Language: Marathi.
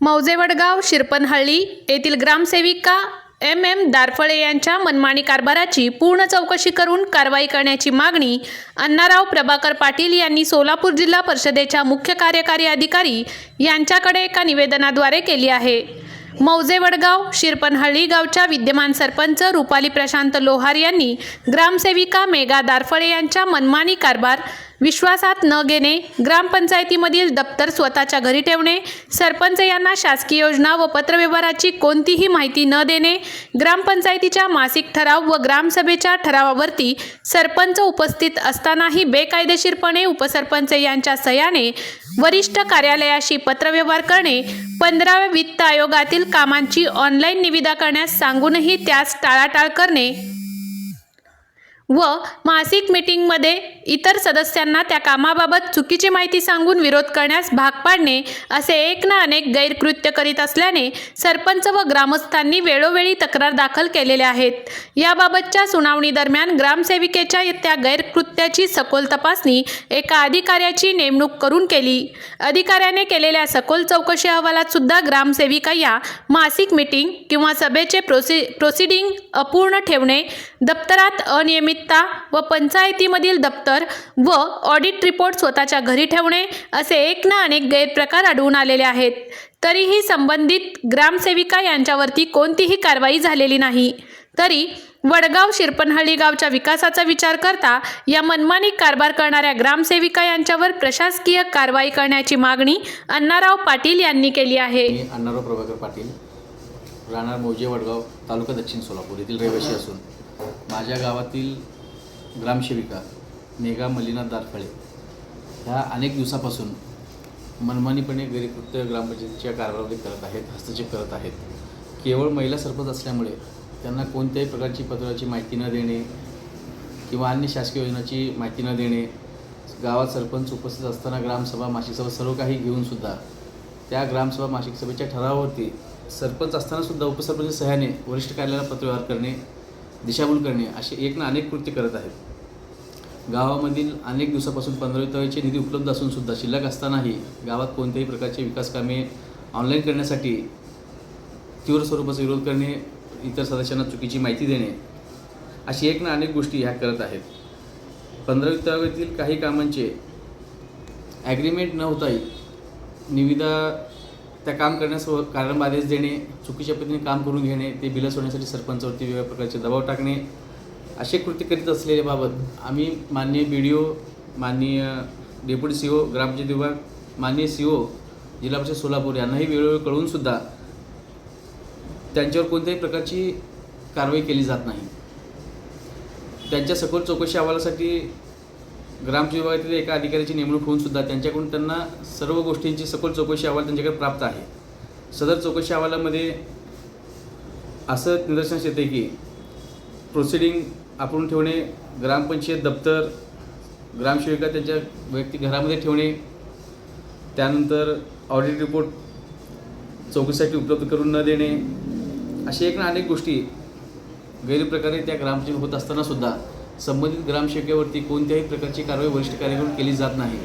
मौजेवडगाव शिरपनहळ्ळी येथील ग्रामसेविका एम एम दारफळे यांच्या मनमानी कारभाराची पूर्ण चौकशी करून कारवाई करण्याची मागणी अण्णाराव प्रभाकर पाटील यांनी सोलापूर जिल्हा परिषदेच्या मुख्य कार्यकारी अधिकारी यांच्याकडे एका निवेदनाद्वारे केली आहे. मौजे वडगाव शिरपणहळ्ळी गावच्या विद्यमान सरपंच रुपाली प्रशांत लोहार यांनी ग्रामसेविका मेगा दारफळे यांच्या मनमानी कारभार विश्वासात न घेणे ग्रामपंचायतीमधील दप्तर स्वतःच्या घरी ठेवणे सरपंच यांना शासकीय योजना व पत्रव्यवहाराची कोणतीही माहिती न देणे ग्रामपंचायतीच्या मासिक ठराव व ग्रामसभेच्या ठरावावरती सरपंच उपस्थित असतानाही बेकायदेशीरपणे उपसरपंच यांच्या सह्याने वरिष्ठ कार्यालयाशी पत्रव्यवहार करणे पंधराव्या वित्त आयोगातील कामांची ऑनलाईन निविदा करण्यास सांगूनही त्यास टाळाटाळ करणे व मासिक मीटिंगमध्ये इतर सदस्यांना त्या कामाबाबत चुकीची माहिती सांगून विरोध करण्यास भाग पाडणे असे एक ना अनेक गैरकृत्य करीत असल्याने सरपंच व ग्रामस्थांनी वेळोवेळी तक्रार दाखल केलेल्या आहेत. याबाबतच्या सुनावणी दरम्यान ग्रामसेविकेच्या त्या गैरकृत्याची सखोल तपासणी एका अधिकाऱ्याची नेमणूक करून केली. अधिकाऱ्याने केलेल्या सखोल चौकशी अहवालात सुद्धा ग्रामसेविका या मासिक मीटिंग किंवा सभेचे प्रोसि प्रोसिडिंग अपूर्ण ठेवणे दप्तरात अनियमितता व पंचायतीमधील दप्तर व ऑडिट रिपोर्ट स्वतःच्या घरी ठेवणे असे एक ना अनेक गैरप्रकार आढळून आलेले आहेत. तरीही संबंधित ग्रामसेविका यांच्यावरती कोणतीही कारवाई झालेली नाही. तरी वडगाव शिरपनहळ्ळी गावच्या विकासाचा विचार करता या मनमानी कारभार करणाऱ्या ग्रामसेविका यांच्यावर प्रशासकीय कारवाई करण्याची मागणी अण्णाराव पाटील यांनी केली आहे. अण्णाराव प्रभाकर पाटील राहणार मौजे वडगाव तालुका दक्षिण सोलापूर येथील रहिवासी असून. माझ्या गावातील ग्रामसेविका मेघा मल्लीनाथ दारफळे ह्या अनेक दिवसापासून मनमानीपणे गैरकृत्य ग्रामपंचायतीच्या कारभारामध्ये करत आहेत हस्तक्षेप करत आहेत. केवळ महिला सरपंच असल्यामुळे त्यांना कोणत्याही प्रकारची पत्राची माहिती न देणे किंवा अन्य शासकीय योजनाची माहिती न देणे गावात सरपंच उपस्थित असताना ग्रामसभा मासिक सभा सर्व काही घेऊनसुद्धा त्या ग्रामसभा मासिक सभेच्या ठरावावरती सरपंच असतानासुद्धा उपसरपंच सह्याने वरिष्ठ कार्यालयाला पत्रव्यवहार करणे दिशाभूल करणे असे एक ना अनेक कृत्य करत आहेत. गावामधील अनेक दिवसापासून पंधरा निधी उपलब्ध असून सुद्धा शिल्लक असतानाही गावात कोणत्याही प्रकारचे विकास कामे ऑनलाईन करण्यासाठी तीव्र स्वरूपाचा विरोध करणे इतर सदस्यांना चुकीची माहिती देणे अशी एक ना अनेक गोष्टी ह्या करत आहेत. पंधरावी वित्तावरील काही कामांचे ॲग्रीमेंट न होताही निविदा त्या काम करण्यास कारण आदेश देणे चुकीच्या पद्धतीने काम करून घेणे ते बिलं सोडण्यासाठी सरपंचावरती वेगळ्या प्रकारचे दबाव टाकणे असे कृत्य करीत असलेल्याबाबत आम्ही माननीय बी डी ओ माननीय डेप्युटी सी ओ ग्रामपंचायत विभाग माननीय सी ओ जिल्हा परिषद सोलापूर यांनाही वेळोवेळी कळूनसुद्धा त्यांच्यावर कोणत्याही प्रकारची कारवाई केली जात नाही. त्यांच्या सखोल चौकशी अहवालासाठी ग्रामपंचायत विभागातील एका अधिकाऱ्याची नेमणूक होऊन सुद्धा त्यांच्याकडून त्यांना सर्व गोष्टींची सखोल चौकशी अहवाल त्यांच्याकडे प्राप्त आहे. सदर चौकशी अहवालामध्ये असं निदर्शनास येते की प्रोसिडिंग आपण ठेवणे ग्रामपंचायत दप्तर ग्रामसेविका त्यांच्या वैयक्तिक घरामध्ये ठेवणे त्यानंतर ऑडिट रिपोर्ट चौकशीसाठी उपलब्ध करून न देणे असे एक ना अनेक गोष्टी गैरप्रकारे त्या ग्रामसेवक होत असतानासुद्धा संबंधित ग्रामसेवकेवरती कोणत्याही प्रकारची कारवाई वरिष्ठ कार्याकडून केली जात नाही.